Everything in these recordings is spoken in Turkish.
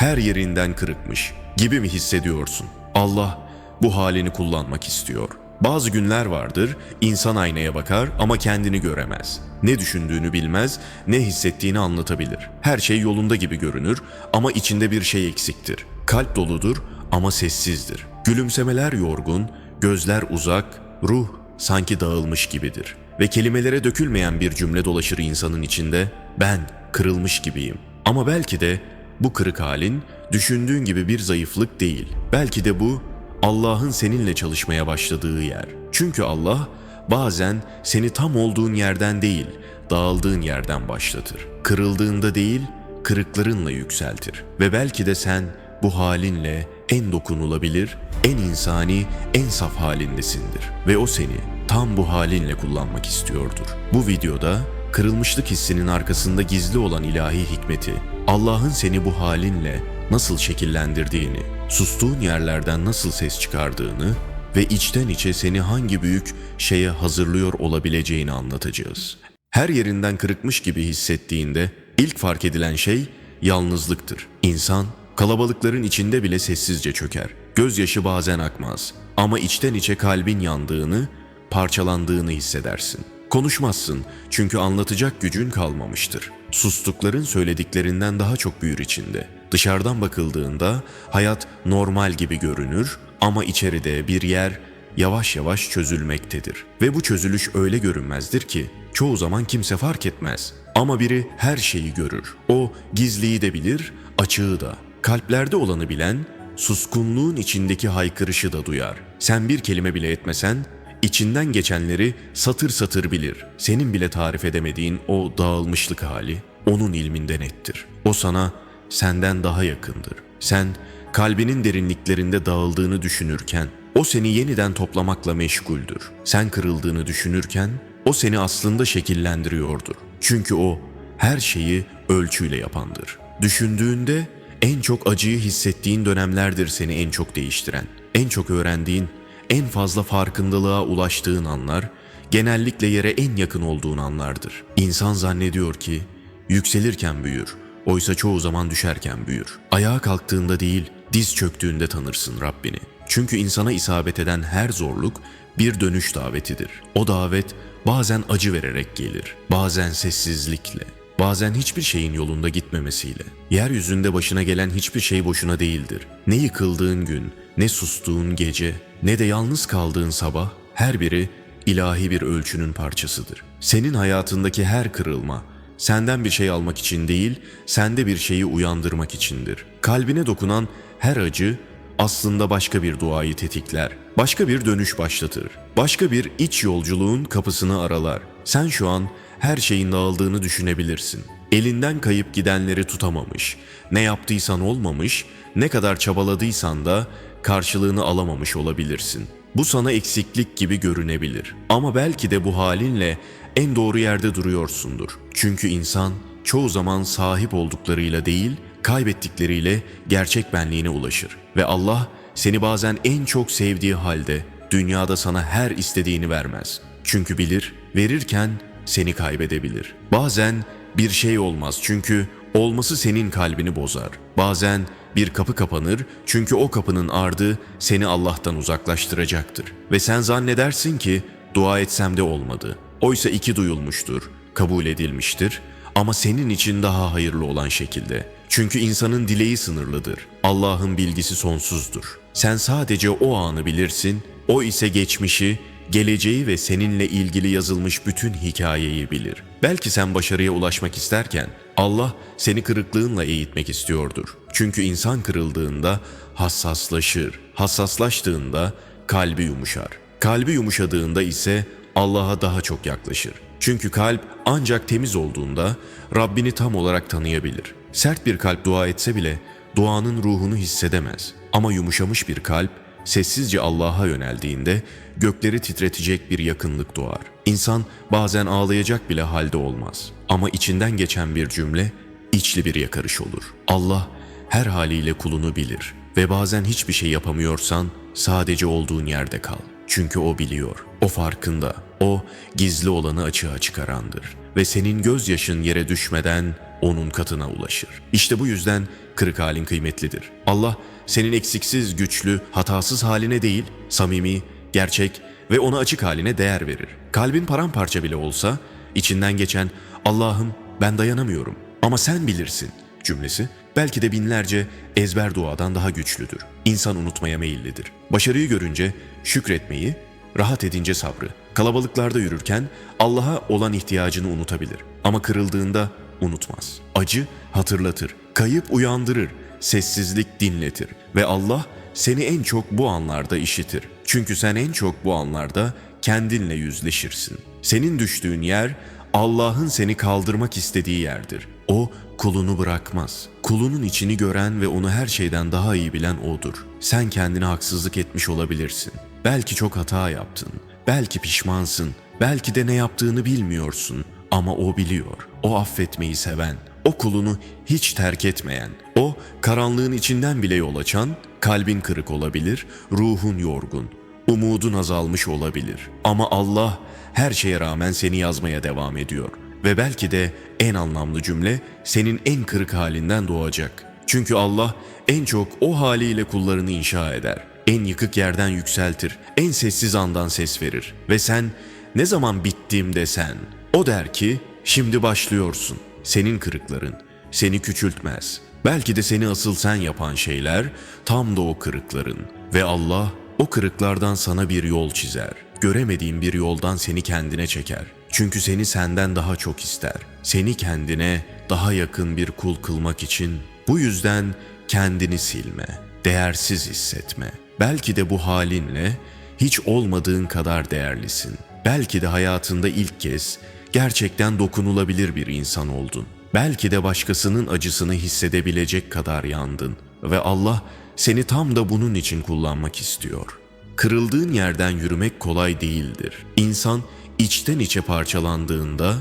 her yerinden kırıkmış gibi mi hissediyorsun? Allah bu halini kullanmak istiyor. Bazı günler vardır, insan aynaya bakar ama kendini göremez. Ne düşündüğünü bilmez, ne hissettiğini anlatabilir. Her şey yolunda gibi görünür ama içinde bir şey eksiktir. Kalp doludur ama sessizdir. Gülümsemeler yorgun, gözler uzak, ruh sanki dağılmış gibidir. Ve kelimelere dökülmeyen bir cümle dolaşır insanın içinde, ben kırılmış gibiyim. Ama belki de bu kırık halin düşündüğün gibi bir zayıflık değil. Belki de bu Allah'ın seninle çalışmaya başladığı yer. Çünkü Allah bazen seni tam olduğun yerden değil, dağıldığın yerden başlatır. Kırıldığında değil, kırıklarınla yükseltir. Ve belki de sen bu halinle en dokunulabilir, en insani, en saf halindesindir. Ve o seni tam bu halinle kullanmak istiyordur. Bu videoda kırılmışlık hissinin arkasında gizli olan ilahi hikmeti, Allah'ın seni bu halinle nasıl şekillendirdiğini, sustuğun yerlerden nasıl ses çıkardığını ve içten içe seni hangi büyük şeye hazırlıyor olabileceğini anlatacağız. Her yerinden kırıkmış gibi hissettiğinde ilk fark edilen şey yalnızlıktır. İnsan kalabalıkların içinde bile sessizce çöker. Gözyaşı bazen akmaz ama içten içe kalbin yandığını, parçalandığını hissedersin. Konuşmazsın çünkü anlatacak gücün kalmamıştır. Sustukların söylediklerinden daha çok büyür içinde. Dışarıdan bakıldığında hayat normal gibi görünür ama içeride bir yer yavaş yavaş çözülmektedir. Ve bu çözülüş öyle görünmezdir ki çoğu zaman kimse fark etmez. Ama biri her şeyi görür. O gizliyi de bilir, açığı da. Kalplerde olanı bilen, suskunluğun içindeki haykırışı da duyar. Sen bir kelime bile etmesen, içinden geçenleri satır satır bilir. Senin bile tarif edemediğin o dağılmışlık hali, onun ilminde nettir. O sana senden daha yakındır. Sen kalbinin derinliklerinde dağıldığını düşünürken, o seni yeniden toplamakla meşguldür. Sen kırıldığını düşünürken, o seni aslında şekillendiriyordur. Çünkü o her şeyi ölçüyle yapandır. Düşündüğünde en çok acıyı hissettiğin dönemlerdir seni en çok değiştiren. En çok öğrendiğin, en fazla farkındalığa ulaştığın anlar, genellikle yere en yakın olduğun anlardır. İnsan zannediyor ki yükselirken büyür, oysa çoğu zaman düşerken büyür. Ayağa kalktığında değil, diz çöktüğünde tanırsın Rabbini. Çünkü insana isabet eden her zorluk bir dönüş davetidir. O davet bazen acı vererek gelir, bazen sessizlikle, bazen hiçbir şeyin yolunda gitmemesiyle. Yeryüzünde başına gelen hiçbir şey boşuna değildir. Ne yıkıldığın gün, ne sustuğun gece, ne de yalnız kaldığın sabah, her biri ilahi bir ölçünün parçasıdır. Senin hayatındaki her kırılma, senden bir şey almak için değil, sende bir şeyi uyandırmak içindir. Kalbine dokunan her acı aslında başka bir duayı tetikler. Başka bir dönüş başlatır. Başka bir iç yolculuğun kapısını aralar. Sen şu an her şeyin dağıldığını düşünebilirsin. Elinden kayıp gidenleri tutamamış, ne yaptıysan olmamış, ne kadar çabaladıysan da karşılığını alamamış olabilirsin. Bu sana eksiklik gibi görünebilir. Ama belki de bu halinle en doğru yerde duruyorsundur. Çünkü insan çoğu zaman sahip olduklarıyla değil, kaybettikleriyle gerçek benliğine ulaşır. Ve Allah seni bazen en çok sevdiği halde dünyada sana her istediğini vermez. Çünkü bilir, verirken seni kaybedebilir. Bazen bir şey olmaz çünkü olması senin kalbini bozar. Bazen bir kapı kapanır çünkü o kapının ardı seni Allah'tan uzaklaştıracaktır. Ve sen zannedersin ki dua etsem de olmadı. Oysa iki duyulmuştur, kabul edilmiştir ama senin için daha hayırlı olan şekilde. Çünkü insanın dileği sınırlıdır. Allah'ın bilgisi sonsuzdur. Sen sadece o anı bilirsin, o ise geçmişi, geleceği ve seninle ilgili yazılmış bütün hikayeyi bilir. Belki sen başarıya ulaşmak isterken Allah seni kırıklığınla eğitmek istiyordur. Çünkü insan kırıldığında hassaslaşır. Hassaslaştığında kalbi yumuşar. Kalbi yumuşadığında ise Allah'a daha çok yaklaşır. Çünkü kalp ancak temiz olduğunda Rabbini tam olarak tanıyabilir. Sert bir kalp dua etse bile duanın ruhunu hissedemez. Ama yumuşamış bir kalp sessizce Allah'a yöneldiğinde gökleri titretecek bir yakınlık doğar. İnsan bazen ağlayacak bile halde olmaz. Ama içinden geçen bir cümle içli bir yakarış olur. Allah her haliyle kulunu bilir ve bazen hiçbir şey yapamıyorsan sadece olduğun yerde kal. Çünkü o biliyor, o farkında, o gizli olanı açığa çıkarandır. Ve senin gözyaşın yere düşmeden onun katına ulaşır. İşte bu yüzden kırık halin kıymetlidir. Allah senin eksiksiz, güçlü, hatasız haline değil, samimi, gerçek ve ona açık haline değer verir. Kalbin paramparça bile olsa içinden geçen Allah'ım ben dayanamıyorum ama sen bilirsin cümlesi belki de binlerce ezber duadan daha güçlüdür. İnsan unutmaya meyillidir. Başarıyı görünce şükretmeyi, rahat edince sabrı, kalabalıklarda yürürken Allah'a olan ihtiyacını unutabilir. Ama kırıldığında unutmaz. Acı hatırlatır, kayıp uyandırır, sessizlik dinletir ve Allah seni en çok bu anlarda işitir. Çünkü sen en çok bu anlarda kendinle yüzleşirsin. Senin düştüğün yer Allah'ın seni kaldırmak istediği yerdir. O kulunu bırakmaz. Kulunun içini gören ve onu her şeyden daha iyi bilen odur. Sen kendine haksızlık etmiş olabilirsin. Belki çok hata yaptın. Belki pişmansın. Belki de ne yaptığını bilmiyorsun. Ama o biliyor. O affetmeyi seven. O kulunu hiç terk etmeyen. O karanlığın içinden bile yol açan, kalbin kırık olabilir, ruhun yorgun, umudun azalmış olabilir. Ama Allah her şeye rağmen seni yazmaya devam ediyor. Ve belki de en anlamlı cümle senin en kırık halinden doğacak. Çünkü Allah en çok o haliyle kullarını inşa eder. En yıkık yerden yükseltir, en sessiz andan ses verir. Ve sen ne zaman bittim desen, o der ki şimdi başlıyorsun. Senin kırıkların seni küçültmez. Belki de seni asıl sen yapan şeyler tam da o kırıkların. Ve Allah o kırıklardan sana bir yol çizer. Göremediğin bir yoldan seni kendine çeker. Çünkü seni senden daha çok ister. Seni kendine daha yakın bir kul kılmak için bu yüzden kendini silme, değersiz hissetme. Belki de bu halinle hiç olmadığın kadar değerlisin. Belki de hayatında ilk kez gerçekten dokunulabilir bir insan oldun. Belki de başkasının acısını hissedebilecek kadar yandın ve Allah seni tam da bunun için kullanmak istiyor. Kırıldığın yerden yürümek kolay değildir. İnsan içten içe parçalandığında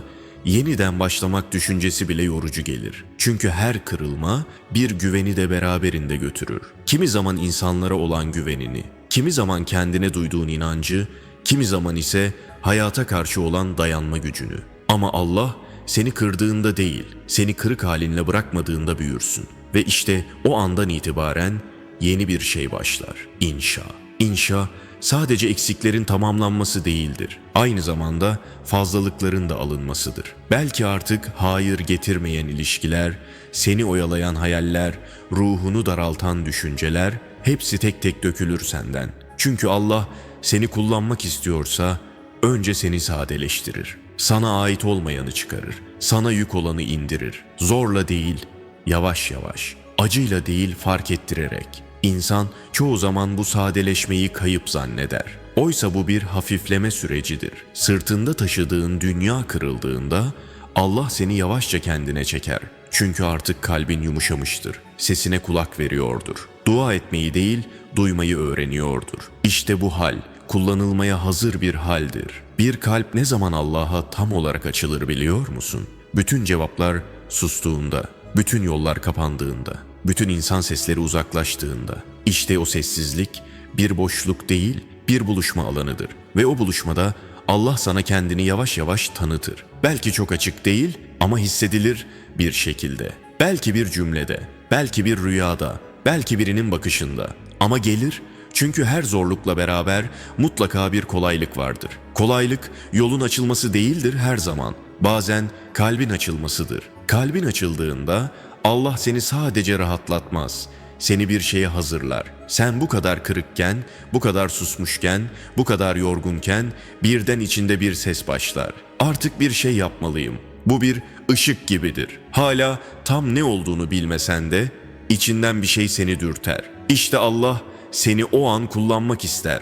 yeniden başlamak düşüncesi bile yorucu gelir. Çünkü her kırılma bir güveni de beraberinde götürür. Kimi zaman insanlara olan güvenini, kimi zaman kendine duyduğun inancı, kimi zaman ise hayata karşı olan dayanma gücünü. Ama Allah seni kırdığında değil, seni kırık halinle bırakmadığında büyürsün. Ve işte o andan itibaren yeni bir şey başlar. İnşa. İnşa sadece eksiklerin tamamlanması değildir. Aynı zamanda fazlalıkların da alınmasıdır. Belki artık hayır getirmeyen ilişkiler, seni oyalayan hayaller, ruhunu daraltan düşünceler hepsi tek tek dökülür senden. Çünkü Allah seni kullanmak istiyorsa önce seni sadeleştirir. Sana ait olmayanı çıkarır. Sana yük olanı indirir. Zorla değil, yavaş yavaş, acıyla değil fark ettirerek. İnsan çoğu zaman bu sadeleşmeyi kayıp zanneder. Oysa bu bir hafifleme sürecidir. Sırtında taşıdığın dünya kırıldığında Allah seni yavaşça kendine çeker. Çünkü artık kalbin yumuşamıştır. Sesine kulak veriyordur. Dua etmeyi değil, duymayı öğreniyordur. İşte bu hal kullanılmaya hazır bir haldir. Bir kalp ne zaman Allah'a tam olarak açılır biliyor musun? Bütün cevaplar sustuğunda, bütün yollar kapandığında, bütün insan sesleri uzaklaştığında. İşte o sessizlik bir boşluk değil, bir buluşma alanıdır. Ve o buluşmada Allah sana kendini yavaş yavaş tanıtır. Belki çok açık değil ama hissedilir bir şekilde. Belki bir cümlede, belki bir rüyada, belki birinin bakışında. Ama gelir çünkü her zorlukla beraber mutlaka bir kolaylık vardır. Kolaylık yolun açılması değildir her zaman. Bazen kalbin açılmasıdır. Kalbin açıldığında Allah seni sadece rahatlatmaz. Seni bir şeye hazırlar. Sen bu kadar kırıkken, bu kadar susmuşken, bu kadar yorgunken birden içinde bir ses başlar. Artık bir şey yapmalıyım. Bu bir ışık gibidir. Hala tam ne olduğunu bilmesen de içinden bir şey seni dürter. İşte Allah seni o an kullanmak ister.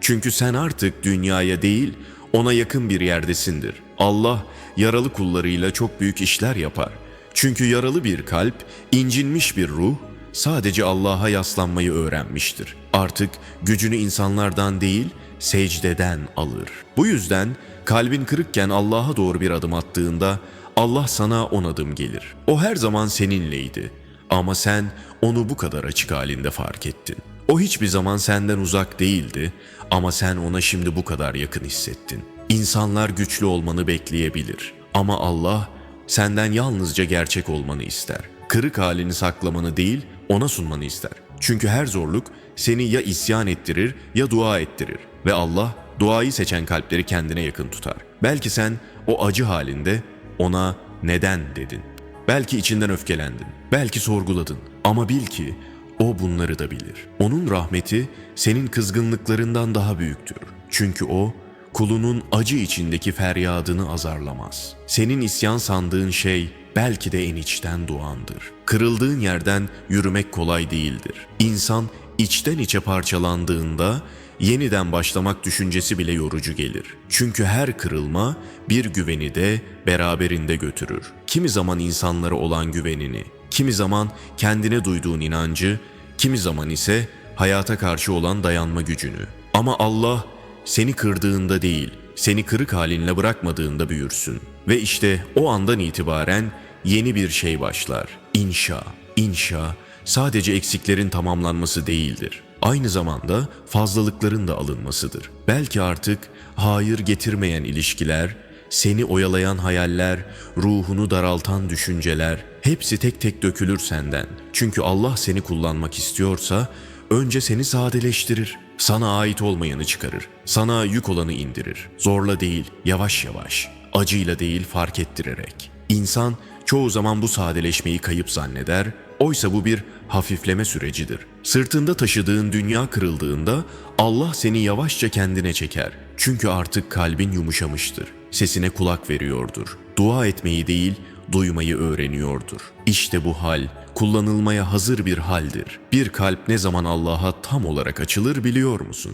Çünkü sen artık dünyaya değil, ona yakın bir yerdesindir. Allah yaralı kullarıyla çok büyük işler yapar. Çünkü yaralı bir kalp, incinmiş bir ruh sadece Allah'a yaslanmayı öğrenmiştir. Artık gücünü insanlardan değil, secdeden alır. Bu yüzden kalbin kırıkken Allah'a doğru bir adım attığında Allah sana on adım gelir. O her zaman seninleydi. Ama sen onu bu kadar açık halinde fark ettin. O hiçbir zaman senden uzak değildi ama sen ona şimdi bu kadar yakın hissettin. İnsanlar güçlü olmanı bekleyebilir ama Allah senden yalnızca gerçek olmanı ister. Kırık halini saklamanı değil, ona sunmanı ister. Çünkü her zorluk seni ya isyan ettirir ya dua ettirir ve Allah duayı seçen kalpleri kendine yakın tutar. Belki sen o acı halinde ona neden dedin. Belki içinden öfkelendin, belki sorguladın ama bil ki o bunları da bilir. Onun rahmeti senin kızgınlıklarından daha büyüktür. Çünkü o kulunun acı içindeki feryadını azarlamaz. Senin isyan sandığın şey belki de en içten doğandır. Kırıldığın yerden yürümek kolay değildir. İnsan içten içe parçalandığında yeniden başlamak düşüncesi bile yorucu gelir. Çünkü her kırılma bir güveni de beraberinde götürür. Kimi zaman insanlara olan güvenini, kimi zaman kendine duyduğun inancı, kimi zaman ise hayata karşı olan dayanma gücünü. Ama Allah seni kırdığında değil, seni kırık halinle bırakmadığında büyürsün. Ve işte o andan itibaren yeni bir şey başlar. İnşa, inşa sadece eksiklerin tamamlanması değildir. Aynı zamanda fazlalıkların da alınmasıdır. Belki artık hayır getirmeyen ilişkiler, seni oyalayan hayaller, ruhunu daraltan düşünceler hepsi tek tek dökülür senden. Çünkü Allah seni kullanmak istiyorsa önce seni sadeleştirir. Sana ait olmayanı çıkarır. Sana yük olanı indirir. Zorla değil, yavaş yavaş. Acıyla değil, fark ettirerek. İnsan çoğu zaman bu sadeleşmeyi kayıp zanneder, oysa bu bir hafifleme sürecidir. Sırtında taşıdığın dünya kırıldığında Allah seni yavaşça kendine çeker. Çünkü artık kalbin yumuşamıştır. Sesine kulak veriyordur. Dua etmeyi değil, duymayı öğreniyordur. İşte bu hal kullanılmaya hazır bir haldir. Bir kalp ne zaman Allah'a tam olarak açılır biliyor musun?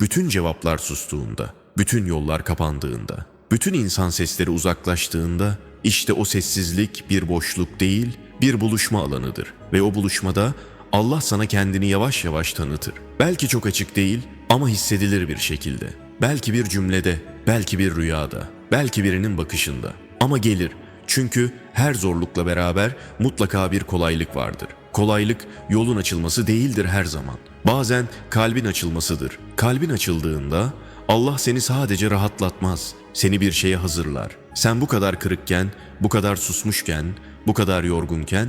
Bütün cevaplar sustuğunda, bütün yollar kapandığında, bütün insan sesleri uzaklaştığında işte o sessizlik bir boşluk değil, bir buluşma alanıdır ve o buluşmada Allah sana kendini yavaş yavaş tanıtır. Belki çok açık değil ama hissedilir bir şekilde. Belki bir cümlede, belki bir rüyada, belki birinin bakışında. Ama gelir çünkü her zorlukla beraber mutlaka bir kolaylık vardır. Kolaylık yolun açılması değildir her zaman. Bazen kalbin açılmasıdır. Kalbin açıldığında Allah seni sadece rahatlatmaz, seni bir şeye hazırlar. Sen bu kadar kırıkken, bu kadar susmuşken, bu kadar yorgunken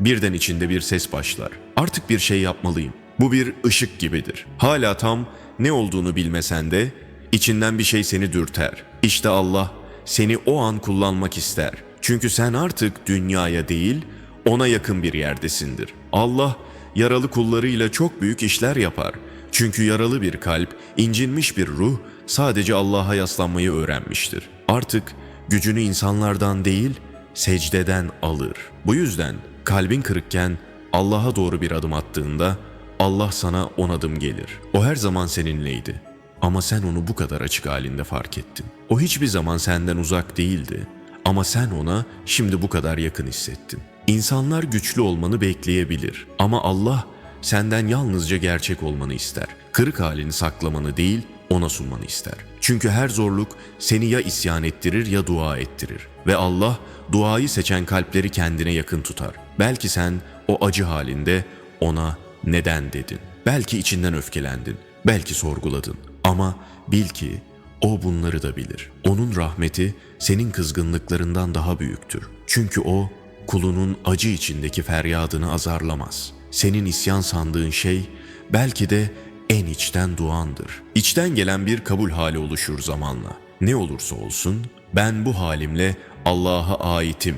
birden içinde bir ses başlar. Artık bir şey yapmalıyım. Bu bir ışık gibidir. Hala tam ne olduğunu bilmesen de içinden bir şey seni dürter. İşte Allah seni o an kullanmak ister. Çünkü sen artık dünyaya değil, ona yakın bir yerdesindir. Allah yaralı kullarıyla çok büyük işler yapar. Çünkü yaralı bir kalp, incinmiş bir ruh sadece Allah'a yaslanmayı öğrenmiştir. Artık gücünü insanlardan değil, secdeden alır. Bu yüzden kalbin kırıkken Allah'a doğru bir adım attığında Allah sana on adım gelir. O her zaman seninleydi. Ama sen onu bu kadar açık halinde fark ettin. O hiçbir zaman senden uzak değildi. Ama sen ona şimdi bu kadar yakın hissettin. İnsanlar güçlü olmanı bekleyebilir ama Allah senden yalnızca gerçek olmanı ister. Kırık halini saklamanı değil, ona sunmanı ister. Çünkü her zorluk seni ya isyan ettirir ya dua ettirir. Ve Allah duayı seçen kalpleri kendine yakın tutar. Belki sen o acı halinde ona neden dedin. Belki içinden öfkelendin. Belki sorguladın. Ama bil ki o bunları da bilir. Onun rahmeti senin kızgınlıklarından daha büyüktür. Çünkü o kulunun acı içindeki feryadını azarlamaz. Senin isyan sandığın şey belki de en içten duandır. İçten gelen bir kabul hali oluşur zamanla. Ne olursa olsun ben bu halimle Allah'a aitim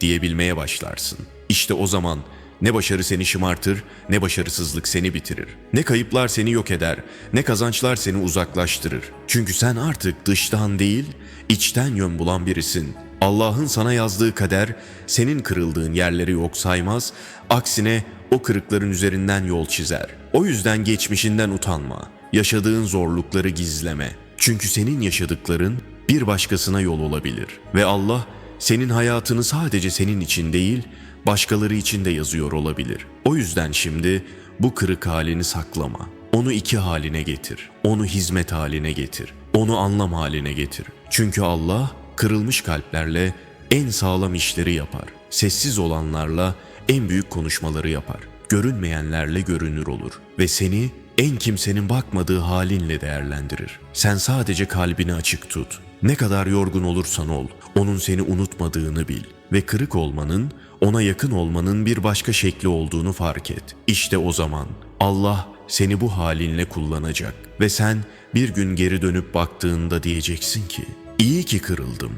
diyebilmeye başlarsın. İşte o zaman ne başarı seni şımartır, ne başarısızlık seni bitirir. Ne kayıplar seni yok eder, ne kazançlar seni uzaklaştırır. Çünkü sen artık dıştan değil, içten yön bulan birisin. Allah'ın sana yazdığı kader senin kırıldığın yerleri yok saymaz, aksine o kırıkların üzerinden yol çizer. O yüzden geçmişinden utanma, yaşadığın zorlukları gizleme. Çünkü senin yaşadıkların bir başkasına yol olabilir ve Allah senin hayatını sadece senin için değil, başkaları için de yazıyor olabilir. O yüzden şimdi bu kırık halini saklama. Onu iki haline getir. Onu hizmet haline getir. Onu anlam haline getir. Çünkü Allah kırılmış kalplerle en sağlam işleri yapar. Sessiz olanlarla en büyük konuşmaları yapar. Görünmeyenlerle görünür olur ve seni en kimsenin bakmadığı halinle değerlendirir. Sen sadece kalbini açık tut. Ne kadar yorgun olursan ol, onun seni unutmadığını bil ve kırık olmanın, ona yakın olmanın bir başka şekli olduğunu fark et. İşte o zaman Allah seni bu halinle kullanacak ve sen bir gün geri dönüp baktığında diyeceksin ki, iyi ki kırıldım.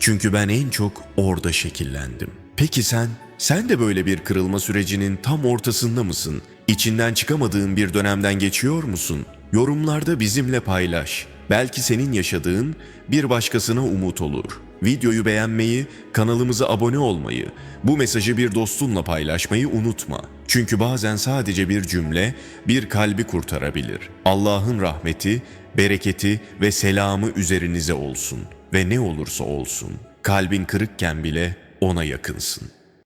Çünkü ben en çok orada şekillendim. Peki sen, sen de böyle bir kırılma sürecinin tam ortasında mısın? İçinden çıkamadığın bir dönemden geçiyor musun? Yorumlarda bizimle paylaş. Belki senin yaşadığın bir başkasına umut olur. Videoyu beğenmeyi, kanalımıza abone olmayı, bu mesajı bir dostunla paylaşmayı unutma. Çünkü bazen sadece bir cümle bir kalbi kurtarabilir. Allah'ın rahmeti, bereketi ve selamı üzerinize olsun ve ne olursa olsun kalbin kırıkken bile ona yakınsın.